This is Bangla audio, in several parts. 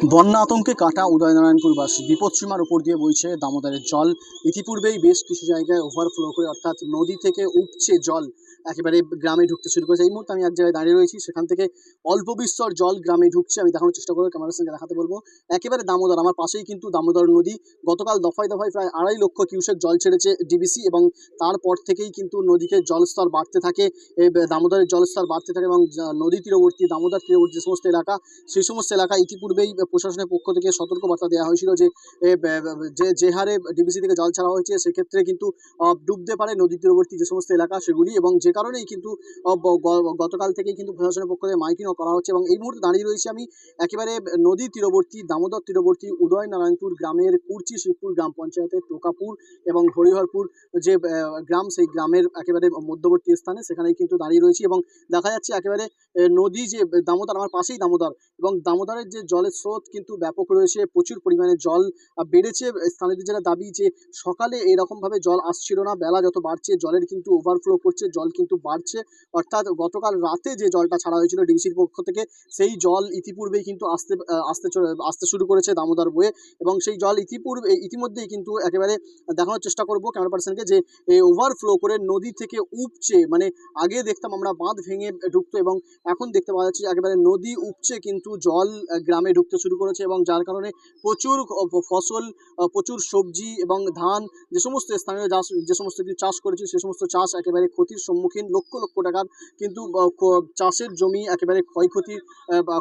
বন্যা আতঙ্কে কাটা উদয়নারায়ণপুরবাসী বিপদসীমার উপর দিয়ে বইছে দামোদরের জল। ইতিপূর্বেই বেশ কিছু জায়গায় ওভারফ্লো করে, অর্থাৎ নদী থেকে উপচে জল একেবারে গ্রামে ঢুকতে শুরু করেছে। এই মুহূর্তে আমি এক জায়গায় দাঁড়িয়ে রয়েছি। সেখান থেকে অল্প বিস্তর জল গ্রামে ঢুকছে। আমি দেখানোর চেষ্টা করব, ক্যামেরার সঙ্গে দেখাতে বলব। একেবারে দামোদর, আমার পাশেই কিন্তু দামোদর নদী। গতকাল দফায় দফায় প্রায় আড়াই লক্ষ কিউসেক জল ছেড়েছে ডিবিসি এবং তারপর থেকেই কিন্তু নদীতে জলস্তর বাড়তে থাকে। দামোদরের জলস্তর বাড়তে থাকে এবং নদী তীরবর্তী, দামোদর তীরবর্তী যে সমস্ত এলাকা, সেই সমস্ত এলাকা ইতিপূর্বেই প্রশাসনের পক্ষ থেকে সতর্ক বার্তা দেওয়া হয়েছিল যে যে হারে ডিবিসি থেকে জল ছাড়া হয়েছে, সেক্ষেত্রে কিন্তু ডুবতে পারে নদী তীরবর্তী যে সমস্ত এলাকা সেগুলি এবং যে কারণেই কিন্তু গতকাল থেকেই কিন্তু প্রশাসনের পক্ষ থেকে মাইকিংও করা হচ্ছে এবং এই মুহূর্তে দাঁড়িয়ে রয়েছি আমি একেবারে নদী তীরবর্তী, দামোদর তীরবর্তী, উদয়নারায়ণপুর গ্রামের কুর্চি শিবপুর গ্রাম পঞ্চায়েতের টোকাপুর এবং হরিহরপুর যে গ্রাম, সেই গ্রামের একেবারে মধ্যবর্তী স্থানে সেখানেই কিন্তু দাঁড়িয়ে রয়েছি এবং দেখা যাচ্ছে একেবারে নদী যে, দামোদর, আমার পাশেই দামোদর এবং দামোদরের যে জলের স্রোত কিন্তু ব্যাপক রয়েছে, প্রচুর পরিমাণে জল বেড়েছে। স্থানীয়দের যেটা দাবি যে সকালে এরকমভাবে জল আসছিল না, বেলা যত বাড়ছে, জলের কিন্তু ওভারফ্লো করছে, জল কিন্তু বাড়ছে। অর্থাৎ গতকাল রাতে যে জলটা ছাড়া হয়েছিল ডিবিসির পক্ষ থেকে, সেই জল ইতিপূর্বেই কিন্তু আসতে আসতে আসতে শুরু করেছে দামোদর বয়ে এবং সেই জল ইতিপূর্বে, ইতিমধ্যেই কিন্তু একেবারে দেখানোর চেষ্টা করব ক্যামেরা পার্সনকে যে ওভারফ্লো করে নদী থেকে উপচে মানে আগে দেখতাম আমরা বাঁধ ভেঙে ঢুকতো এবং এখন দেখতে পাওয়া যাচ্ছে একেবারে নদী উপচে কিন্তু জল গ্রামে ঢুকতে শুরু করেছে এবং যার কারণে প্রচুর ফসল প্রচুর সবজি এবং ধান যে সমস্ত স্থানীয় চাষ- যে সমস্ত কিছু চাষ করেছে সে সমস্ত চাষ একেবারে ক্ষতির সম্মুখীন লক্ষ লক্ষ টাকার কিন্তু চাষের জমি একেবারে ক্ষয়ক্ষতির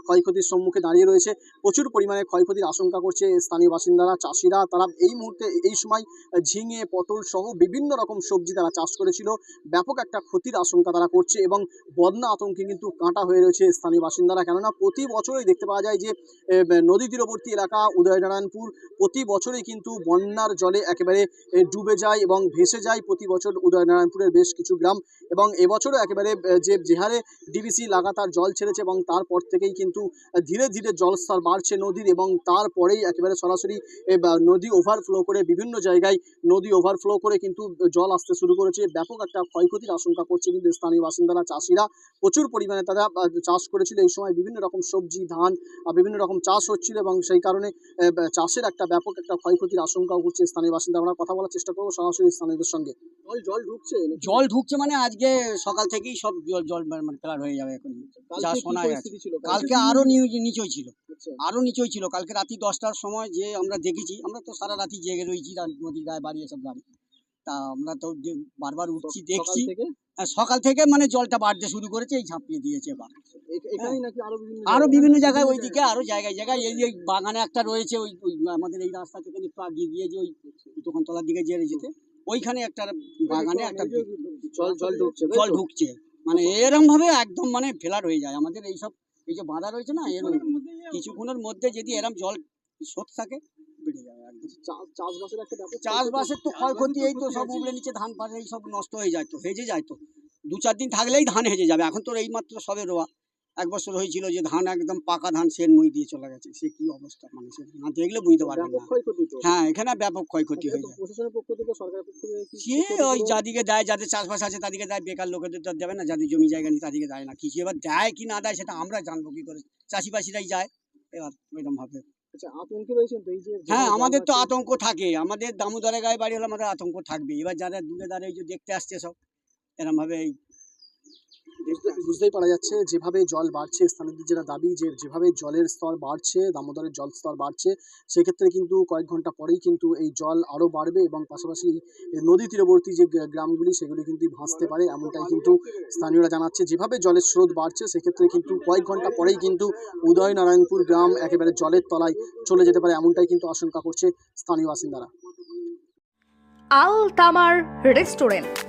ক্ষয়ক্ষতির সম্মুখে দাঁড়িয়ে রয়েছে। প্রচুর পরিমাণে ক্ষয়ক্ষতির আশঙ্কা করছে স্থানীয় বাসিন্দারা, চাষিরা। তারা এই মুহূর্তে, এই সময় ঝিঙে, পটল সহ বিভিন্ন রকম সবজি তারা চাষ করেছিল। ব্যাপক একটা ক্ষতির আশঙ্কা তারা করছে এবং বন্যা আতঙ্কে কিন্তু কাঁটা হয়ে রয়েছে স্থানীয় বাসিন্দারা। কেননা প্রতি বছরই দেখতে পাওয়া যায় যে নদী তীরবর্তী এলাকা উদয়নারায়ণপুর, প্রতি বছরই কিন্তু বন্যার জলে একেবারে ডুবে যায় এবং ভেসে যায় প্রতি বছর উদয়নারায়ণপুরের বেশ কিছু গ্রাম। এবং এবছরও একেবারে যে যেহারে ডিবিসি লাগাতার জল ছেড়েছে এবং তারপর থেকেই কিন্তু ধীরে ধীরে জলস্তর বাড়ছে নদীর এবং তারপরেই একেবারে সরাসরি নদী ওভারফ্লো করে বিভিন্ন জায়গায় নদী ওভারফ্লো করে কিন্তু জল আসতে শুরু করেছে। ব্যাপক একটা ক্ষয়ক্ষতির আশঙ্কা করছে কিন্তু স্থানীয় বাসিন্দারা, চাষিরা। প্রচুর পরিমাণে তারা চাষ করেছিল। এই সময় বিভিন্ন রকম সবজি, ধান বিভিন্ন রকম চাষ হচ্ছিল এবং সেই কারণে চাষের একটা ব্যাপক একটা ক্ষয়ক্ষতির আশঙ্কাও করছে স্থানীয় বাসিন্দা। আমরা কথা বলার চেষ্টা করব সরাসরি স্থানীয়দের সঙ্গে। জল জল ঢুকছে জল ঢুকছে মানে আজকে সকাল থেকেই সব জল জল মানে ফেলার হয়ে যাবে এখন। যা শোনা যাচ্ছে কালকে আরও নিউ- নিচই ছিল। আরও নিচই ছিল। কালকে রাত্রি দশটার সময় যে আমরা দেখেছি আমরা তো সারা রাতি জেগে রয়েছি নদীর গায়ে বাড়ি এসব দাঁড়িয়ে তা আমরা তো বারবার উঠছি দেখছি। সকাল থেকে মানে জলটা বাড়তে শুরু করেছে এই ঝাঁপিয়ে দিয়েছে এবার। আরও বিভিন্ন আরও বিভিন্ন জায়গায় ওইদিকে আরও জায়গায় জায়গায় এই যে বাগানে একটা রয়েছে ওই ওই আমাদের এই রাস্তা থেকে একটু আগিয়ে গিয়ে যে ওই দোকানতলার দিকে যে যেতে ওইখানে একটা বাগানে একটা জল জল ঢুকছে জল ঢুকছে। মানে এরকম ভাবে একদম মানে ফেলার হয়ে যায়। আমাদের এই সব এই যে বাঁধা রয়েছে না এর কিছুক্ষণের মধ্যে যদি এরম জল স্রোত থাকে বেড়ে যাবে চাষবাসের একটা চাষবাসের তো ক্ষয়ক্ষতি এই তো সব উবলে নিচে ধান পাশে এই সব নষ্ট হয়ে যায় তো হেজে যায় তো। দু চার দিন থাকলেই ধান হেজে যাবে। এখন তো এই মাত্র সবে রোয়া। এক বছর হয়েছিল যে ধান একদম পাকা ধান সে মই দিয়ে চলে গেছে। সে কি অবস্থা? মানে সে না দেখলে বুঝতে পারবে না। হ্যাঁ এখানে ব্যাপক ক্ষয়ক্ষতি হয়ে যায়। সে ওই যাদিকে দেয় যাদের চাষবাস আছে তাদেরকে দেয় বেকার লোকেদের তো দেবে না যাদের জমি জায়গা নেই তাদেরকে দেয় না। কিছু এবার দেয় কি না দেয় সেটা আমরা জানব কি করে। চাষিবাসীরাই যায় এবার এরকম ভাবে। আচ্ছা হ্যাঁ আমাদের তো আতঙ্ক থাকে। আমাদের দামোদরে গায়ে বাড়ি হলে আমাদের আতঙ্ক থাকবে এবার যারা দূরে দাঁড়িয়ে দেখতে আসছে সব এরম ভাবে এই বুঝতেই পারা যাচ্ছে যেভাবে জল বাড়ছে, স্থানীয়দের যেটা দাবি যে যেভাবে জলের স্তর বাড়ছে, দামোদরের জল স্তর বাড়ছে, সেক্ষেত্রে কিন্তু কয়েক ঘণ্টা পরেই কিন্তু এই জল আরও বাড়বে এবং পাশাপাশি নদী তীরবর্তী যে গ্রামগুলি, সেগুলি কিন্তু ভাসতে পারে এমনটাই কিন্তু স্থানীয়রা জানাচ্ছে। যেভাবে জলের স্রোত বাড়ছে, সেক্ষেত্রে কিন্তু কয়েক ঘণ্টা পরেই কিন্তু উদয়নারায়ণপুর গ্রাম একেবারে জলের তলায় চলে যেতে পারে এমনটাই কিন্তু আশঙ্কা করছে স্থানীয় বাসিন্দারা। আল তামার রেস্টুরেন্ট।